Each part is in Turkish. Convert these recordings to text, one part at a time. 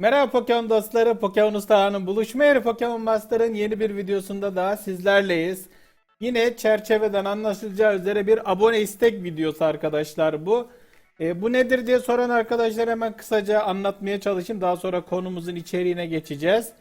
Merhaba Pokemon dostları, Pokemon ustalarının buluşma yeri Pokemon Master'ın yeni bir videosunda daha sizlerleyiz. Yine çerçeveden anlaşılacağı üzere bir abone istek videosu arkadaşlar bu. E, bu nedir diye soran arkadaşlar hemen kısaca anlatmaya çalışayım. Daha sonra konumuzun içeriğine geçeceğiz.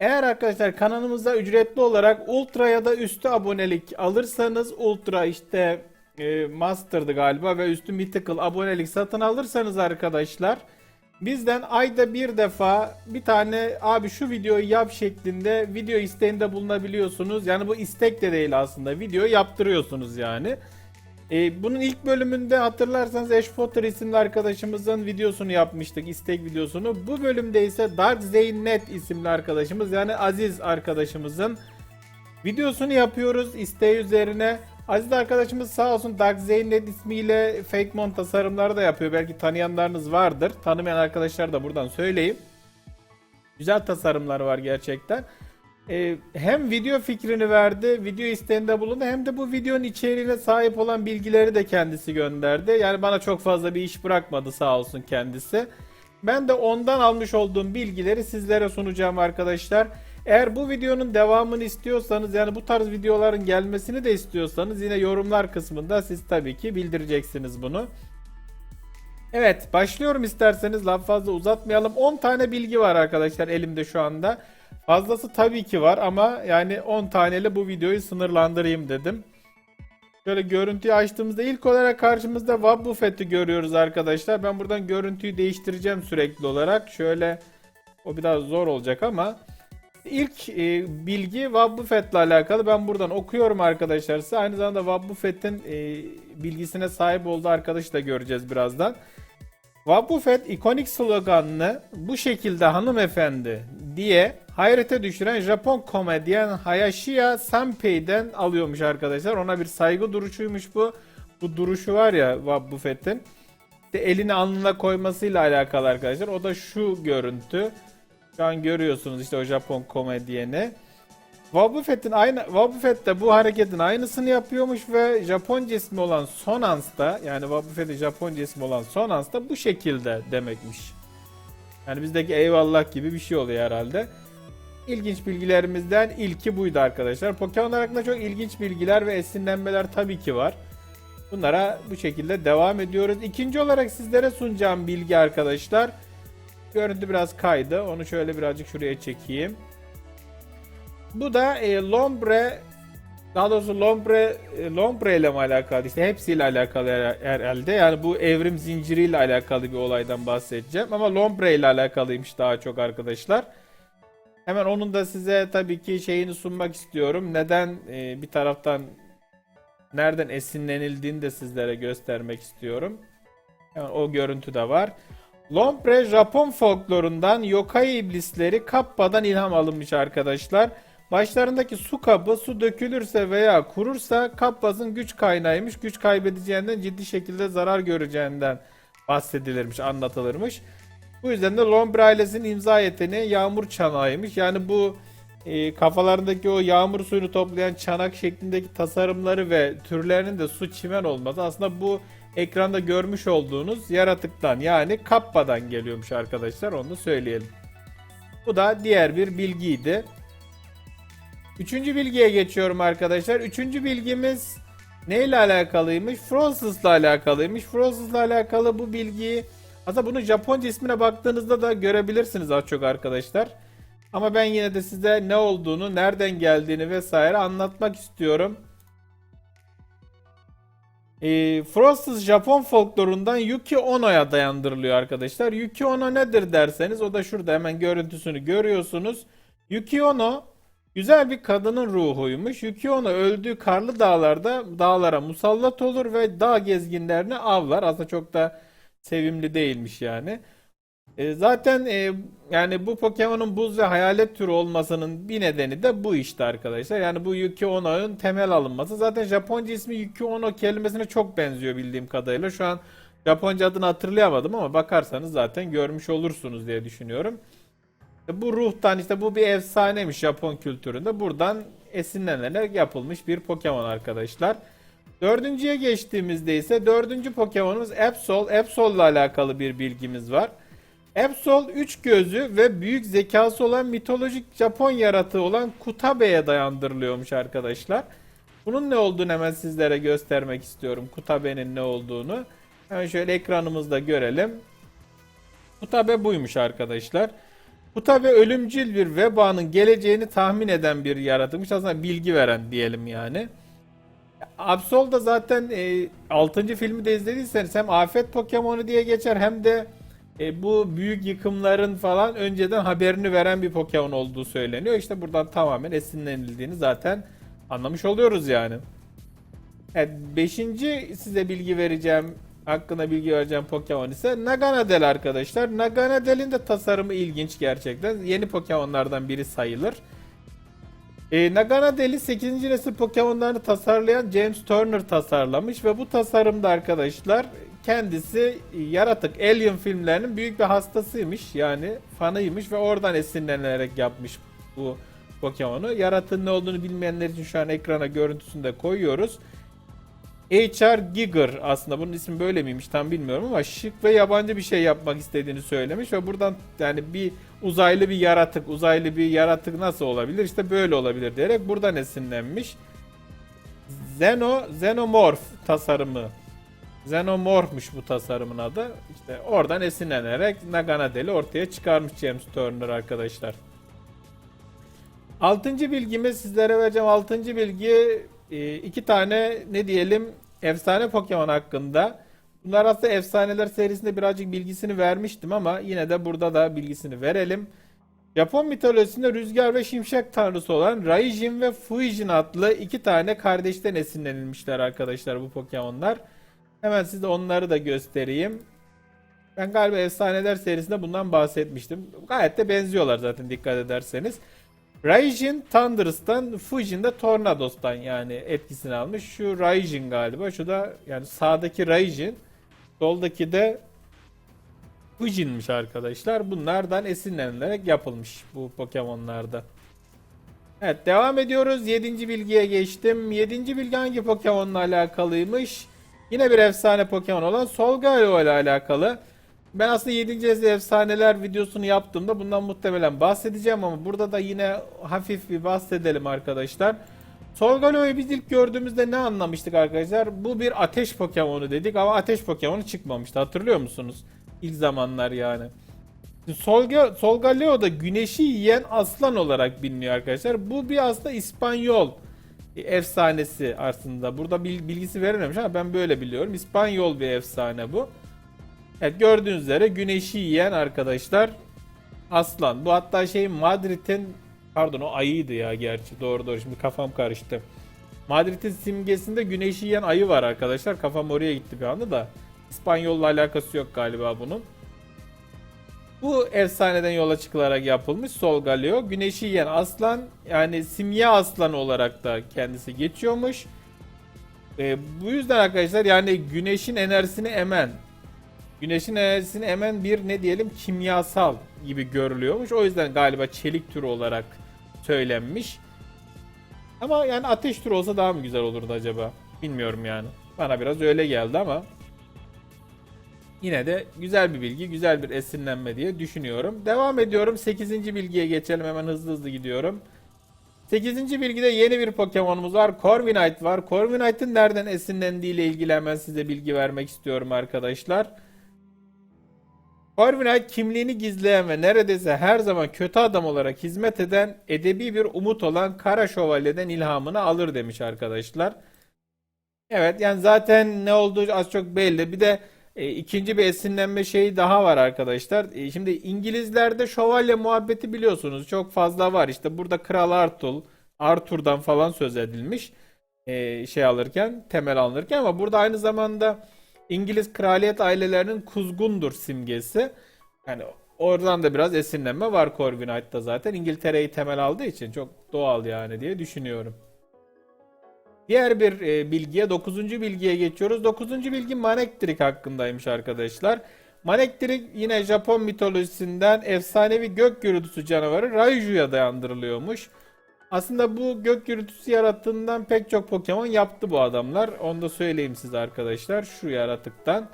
Eğer arkadaşlar kanalımızda ücretli olarak Ultra ya da üstü abonelik alırsanız Ultra işte e, Master'dı galiba ve üstü Mythical abonelik satın alırsanız arkadaşlar bizden ayda bir defa bir tane abi şu videoyu yap şeklinde video isteğinde bulunabiliyorsunuz. Yani bu istek de değil aslında video yaptırıyorsunuz yani. E, bunun ilk bölümünde hatırlarsanız Ash Potter isimli arkadaşımızın videosunu yapmıştık, istek videosunu. Bu bölümde ise Dark Zeynnet isimli arkadaşımız yani Aziz arkadaşımızın videosunu yapıyoruz isteği üzerine. Aziz arkadaşımız sağ olsun Dark Zeynnet ismiyle Fake Mon tasarımları da yapıyor. Belki tanıyanlarınız vardır. Tanımayan arkadaşlar da buradan söyleyeyim. Güzel tasarımları var gerçekten. Ee, hem video fikrini verdi, video isteğinde bulundu hem de bu videonun içeriğine sahip olan bilgileri de kendisi gönderdi. Yani bana çok fazla bir iş bırakmadı sağ olsun kendisi. Ben de ondan almış olduğum bilgileri sizlere sunacağım arkadaşlar. Eğer bu videonun devamını istiyorsanız yani bu tarz videoların gelmesini de istiyorsanız yine yorumlar kısmında siz tabii ki bildireceksiniz bunu. Evet başlıyorum isterseniz laf fazla uzatmayalım. 10 tane bilgi var arkadaşlar elimde şu anda. Fazlası tabii ki var ama yani 10 taneyle bu videoyu sınırlandırayım dedim. Şöyle görüntüyü açtığımızda ilk olarak karşımızda Wobbuffet'i görüyoruz arkadaşlar. Ben buradan görüntüyü değiştireceğim sürekli olarak. Şöyle o biraz zor olacak ama ilk e, bilgi Wobbuffet'le alakalı. Ben buradan okuyorum arkadaşlar size. Aynı zamanda Wobbuffet'in e, bilgisine sahip olduğu arkadaşı da göreceğiz birazdan. Wobbuffet ikonik sloganını bu şekilde hanımefendi diye hayrete düşüren Japon komedyen Hayashiya Sanpei'den alıyormuş arkadaşlar. Ona bir saygı duruşuymuş bu. Bu duruşu var ya Wobbuffet'in. İşte elini alnına koymasıyla alakalı arkadaşlar. O da şu görüntü. Şu an görüyorsunuz işte o Japon komedyeni. Wobbuffet'in aynı Wobbuffet de bu hareketin aynısını yapıyormuş ve Japonca ismi olan Sonans'ta yani Wobbuffet'in Japonca ismi olan Sonans'ta bu şekilde demekmiş. Yani bizdeki eyvallah gibi bir şey oluyor herhalde. İlginç bilgilerimizden ilki buydu arkadaşlar. Pokemon hakkında çok ilginç bilgiler ve esinlenmeler tabii ki var. Bunlara bu şekilde devam ediyoruz. İkinci olarak sizlere sunacağım bilgi arkadaşlar. Görüntü biraz kaydı. Onu şöyle birazcık şuraya çekeyim. Bu da e, Lombre daha doğrusu Lombre e, Lombre ile mi alakalı işte hepsiyle alakalı her- herhalde. Yani bu evrim zinciriyle alakalı bir olaydan bahsedeceğim ama Lombre ile alakalıymış daha çok arkadaşlar. Hemen onun da size tabii ki şeyini sunmak istiyorum. Neden e, bir taraftan nereden esinlenildiğini de sizlere göstermek istiyorum. Hemen o görüntü de var. Lombre Japon folklorundan yokai iblisleri Kappa'dan ilham alınmış arkadaşlar. Başlarındaki su kabı su dökülürse veya kurursa Kappa'nın güç kaynağıymış. Güç kaybedeceğinden ciddi şekilde zarar göreceğinden bahsedilirmiş, anlatılırmış. Bu yüzden de Lombre ailesinin imza yeteneği yağmur çanağıymış. Yani bu e, kafalarındaki o yağmur suyunu toplayan çanak şeklindeki tasarımları ve türlerinin de su çimen olması aslında bu ekranda görmüş olduğunuz yaratıktan yani Kappa'dan geliyormuş arkadaşlar onu da söyleyelim. Bu da diğer bir bilgiydi. Üçüncü bilgiye geçiyorum arkadaşlar. Üçüncü bilgimiz neyle alakalıymış? Frostless'la alakalıymış. Frostless'la alakalı bu bilgiyi aslında bunun Japonca ismine baktığınızda da görebilirsiniz az çok arkadaşlar. Ama ben yine de size ne olduğunu, nereden geldiğini vesaire anlatmak istiyorum. E, Frostless Japon folklorundan Yuki Ono'ya dayandırılıyor arkadaşlar. Yuki Ono nedir derseniz o da şurada hemen görüntüsünü görüyorsunuz. Yuki Ono güzel bir kadının ruhuymuş. Yuki Ono öldüğü karlı dağlarda dağlara musallat olur ve dağ gezginlerini avlar. Aslında çok da sevimli değilmiş yani. E, zaten e, yani bu Pokemon'un buz ve hayalet türü olmasının bir nedeni de bu işte arkadaşlar. Yani bu Yuki Ono'nun temel alınması. Zaten Japonca ismi Yuki Ono kelimesine çok benziyor bildiğim kadarıyla. Şu an Japonca adını hatırlayamadım ama bakarsanız zaten görmüş olursunuz diye düşünüyorum. E, Bu ruhtan işte bu bir efsanemiş Japon kültüründe. Buradan esinlenerek yapılmış bir Pokemon arkadaşlar. Dördüncüye geçtiğimizde ise dördüncü Pokemon'umuz Absol. Absol ile alakalı bir bilgimiz var. Absol 3 gözü ve büyük zekası olan mitolojik Japon yaratığı olan Kutabe'ye dayandırılıyormuş arkadaşlar. Bunun ne olduğunu hemen sizlere göstermek istiyorum. Kutabe'nin ne olduğunu. Hemen şöyle ekranımızda görelim. Kutabe buymuş arkadaşlar. Kutabe ölümcül bir vebanın geleceğini tahmin eden bir yaratıkmış. Aslında bilgi veren diyelim yani. Absol da zaten e, 6. filmi de izlediyseniz hem afet Pokemon'u diye geçer hem de e, bu büyük yıkımların falan önceden haberini veren bir Pokemon olduğu söyleniyor. İşte buradan tamamen esinlenildiğini zaten anlamış oluyoruz yani. Evet, beşinci size bilgi vereceğim, hakkında bilgi vereceğim Pokemon ise Naganadel arkadaşlar. Naganadel'in de tasarımı ilginç gerçekten. Yeni Pokemon'lardan biri sayılır. E, Naganadel'i 8. nesil Pokemon'larını tasarlayan James Turner tasarlamış ve bu tasarımda arkadaşlar kendisi yaratık Alien filmlerinin büyük bir hastasıymış yani fanıymış ve oradan esinlenerek yapmış bu Pokemon'u. Yaratığın ne olduğunu bilmeyenler için şu an ekrana görüntüsünü de koyuyoruz. HR Giger aslında bunun ismi böyle miymiş tam bilmiyorum ama şık ve yabancı bir şey yapmak istediğini söylemiş ve buradan yani bir uzaylı bir yaratık, uzaylı bir yaratık nasıl olabilir? İşte böyle olabilir diyerek buradan esinlenmiş. Xeno, Xenomorph tasarımı. Xenomorph'muş bu tasarımın adı. İşte oradan esinlenerek Naganadel'i ortaya çıkarmış James Turner arkadaşlar. Altıncı bilgimi sizlere vereceğim. Altıncı bilgi e, iki tane ne diyelim efsane Pokemon hakkında. Bunlar aslında efsaneler serisinde birazcık bilgisini vermiştim ama yine de burada da bilgisini verelim. Japon mitolojisinde rüzgar ve şimşek tanrısı olan Raijin ve Fuijin adlı iki tane kardeşten esinlenilmişler arkadaşlar bu Pokemon'lar. Hemen size onları da göstereyim. Ben galiba efsaneler serisinde bundan bahsetmiştim. Gayet de benziyorlar zaten dikkat ederseniz. Raijin Thunderous'tan, Fujin de Tornados'tan yani etkisini almış. Şu Raijin galiba. Şu da yani sağdaki Raijin, soldaki de Fujin'miş arkadaşlar. Bunlardan esinlenilerek yapılmış bu Pokemon'larda. Evet devam ediyoruz. 7. bilgiye geçtim. 7. bilgi hangi Pokemon'la alakalıymış? Yine bir efsane Pokemon olan Solgaleo ile alakalı. Ben aslında 7. Ezli Efsaneler videosunu yaptığımda bundan muhtemelen bahsedeceğim ama burada da yine hafif bir bahsedelim arkadaşlar. Solgalo'yu biz ilk gördüğümüzde ne anlamıştık arkadaşlar? Bu bir ateş Pokemon'u dedik ama ateş Pokemon'u çıkmamıştı. Hatırlıyor musunuz? İlk zamanlar yani. Solga, Solgaleo da güneşi yiyen aslan olarak biliniyor arkadaşlar. Bu bir aslında İspanyol efsanesi aslında. Burada bil- bilgisi verilmemiş ama ben böyle biliyorum. İspanyol bir efsane bu. Evet gördüğünüz üzere güneşi yiyen arkadaşlar aslan. Bu hatta şey Madrid'in pardon o ayıydı ya gerçi doğru doğru şimdi kafam karıştı. Madrid'in simgesinde güneşi yiyen ayı var arkadaşlar. Kafam oraya gitti bir anda da. İspanyol'la alakası yok galiba bunun. Bu efsaneden yola çıkılarak yapılmış Solgaleo. Güneşi yiyen aslan yani simya aslan olarak da kendisi geçiyormuş. Ee, bu yüzden arkadaşlar yani güneşin enerjisini emen Güneşin enerjisini emen bir ne diyelim kimyasal gibi görülüyormuş. O yüzden galiba çelik türü olarak söylenmiş. Ama yani ateş türü olsa daha mı güzel olurdu acaba? Bilmiyorum yani. Bana biraz öyle geldi ama yine de güzel bir bilgi, güzel bir esinlenme diye düşünüyorum. Devam ediyorum. 8. bilgiye geçelim. Hemen hızlı hızlı gidiyorum. 8. bilgide yeni bir Pokemon'umuz var. Corviknight var. Corviknight'ın nereden esinlendiği ile ilgili hemen size bilgi vermek istiyorum arkadaşlar. Corviknight kimliğini gizleyen ve neredeyse her zaman kötü adam olarak hizmet eden edebi bir umut olan Kara Şövalye'den ilhamını alır demiş arkadaşlar. Evet yani zaten ne olduğu az çok belli. Bir de e, ikinci bir esinlenme şeyi daha var arkadaşlar. E, şimdi İngilizlerde şövalye muhabbeti biliyorsunuz çok fazla var. İşte burada Kral Arthur, Arthur'dan falan söz edilmiş. E, şey alırken, temel alınırken ama burada aynı zamanda İngiliz kraliyet ailelerinin kuzgundur simgesi. Yani oradan da biraz esinlenme var Corviknight'ta zaten. İngiltere'yi temel aldığı için çok doğal yani diye düşünüyorum. Diğer bir e, bilgiye, 9. bilgiye geçiyoruz. 9. bilgi Manectric hakkındaymış arkadaşlar. Manectric yine Japon mitolojisinden efsanevi gök gürültüsü canavarı Raiju'ya dayandırılıyormuş. Aslında bu gök gürültüsü yarattığından pek çok Pokemon yaptı bu adamlar. Onu da söyleyeyim size arkadaşlar. Şu yaratıktan.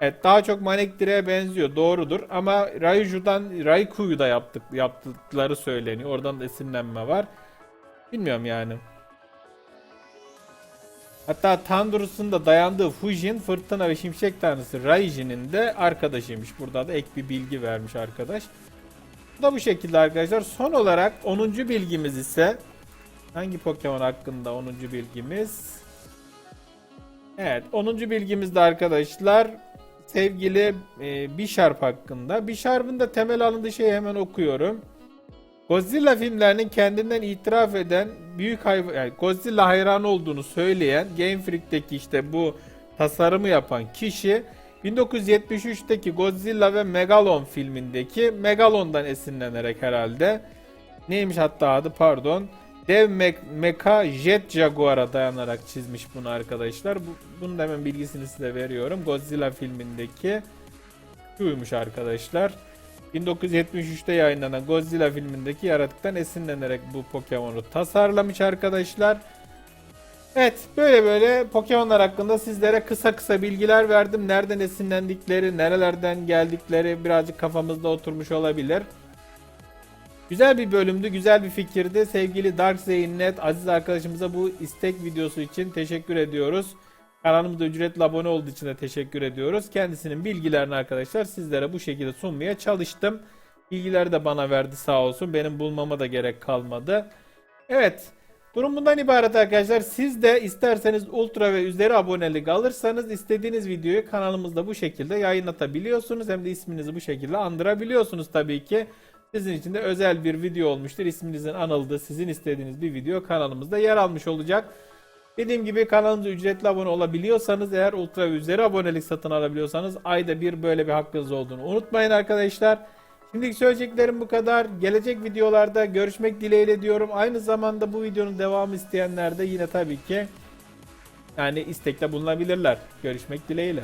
Evet daha çok Manek Dire'ye benziyor doğrudur ama Raiju'dan Raiku'yu da yaptık, yaptıkları söyleniyor. Oradan da esinlenme var. Bilmiyorum yani. Hatta Tandurus'un da dayandığı Fujin, Fırtına ve Şimşek Tanrısı Raijin'in de arkadaşıymış. Burada da ek bir bilgi vermiş arkadaş. Bu da bu şekilde arkadaşlar. Son olarak 10. bilgimiz ise hangi Pokemon hakkında 10. bilgimiz? Evet 10. bilgimiz de arkadaşlar sevgili e, Bisharp hakkında. Bisharp'ın da temel alındığı şeyi hemen okuyorum. Godzilla filmlerinin kendinden itiraf eden büyük hayvan yani Godzilla hayranı olduğunu söyleyen Game Freak'teki işte bu tasarımı yapan kişi 1973'teki Godzilla ve Megalon filmindeki Megalon'dan esinlenerek herhalde neymiş hatta adı pardon Dev Me- Mecha Jet Jaguar'a dayanarak çizmiş bunu arkadaşlar. Bu, bunun da hemen bilgisini size veriyorum. Godzilla filmindeki şuymuş arkadaşlar. 1973'te yayınlanan Godzilla filmindeki yaratıktan esinlenerek bu Pokemon'u tasarlamış arkadaşlar. Evet böyle böyle Pokemon'lar hakkında sizlere kısa kısa bilgiler verdim. Nereden esinlendikleri, nerelerden geldikleri birazcık kafamızda oturmuş olabilir. Güzel bir bölümdü, güzel bir fikirdi. Sevgili Dark Net aziz arkadaşımıza bu istek videosu için teşekkür ediyoruz. Kanalımıza ücretli abone olduğu için de teşekkür ediyoruz. Kendisinin bilgilerini arkadaşlar sizlere bu şekilde sunmaya çalıştım. Bilgileri de bana verdi sağ olsun. Benim bulmama da gerek kalmadı. Evet. Durum bundan ibaret arkadaşlar. Siz de isterseniz ultra ve üzeri abonelik alırsanız istediğiniz videoyu kanalımızda bu şekilde yayınlatabiliyorsunuz. Hem de isminizi bu şekilde andırabiliyorsunuz tabii ki. Sizin için de özel bir video olmuştur. İsminizin anıldığı sizin istediğiniz bir video kanalımızda yer almış olacak. Dediğim gibi kanalımıza ücretli abone olabiliyorsanız eğer ultra üzeri abonelik satın alabiliyorsanız ayda bir böyle bir hakkınız olduğunu unutmayın arkadaşlar. Şimdiki söyleyeceklerim bu kadar. Gelecek videolarda görüşmek dileğiyle diyorum. Aynı zamanda bu videonun devamı isteyenler de yine tabii ki yani istekte bulunabilirler. Görüşmek dileğiyle.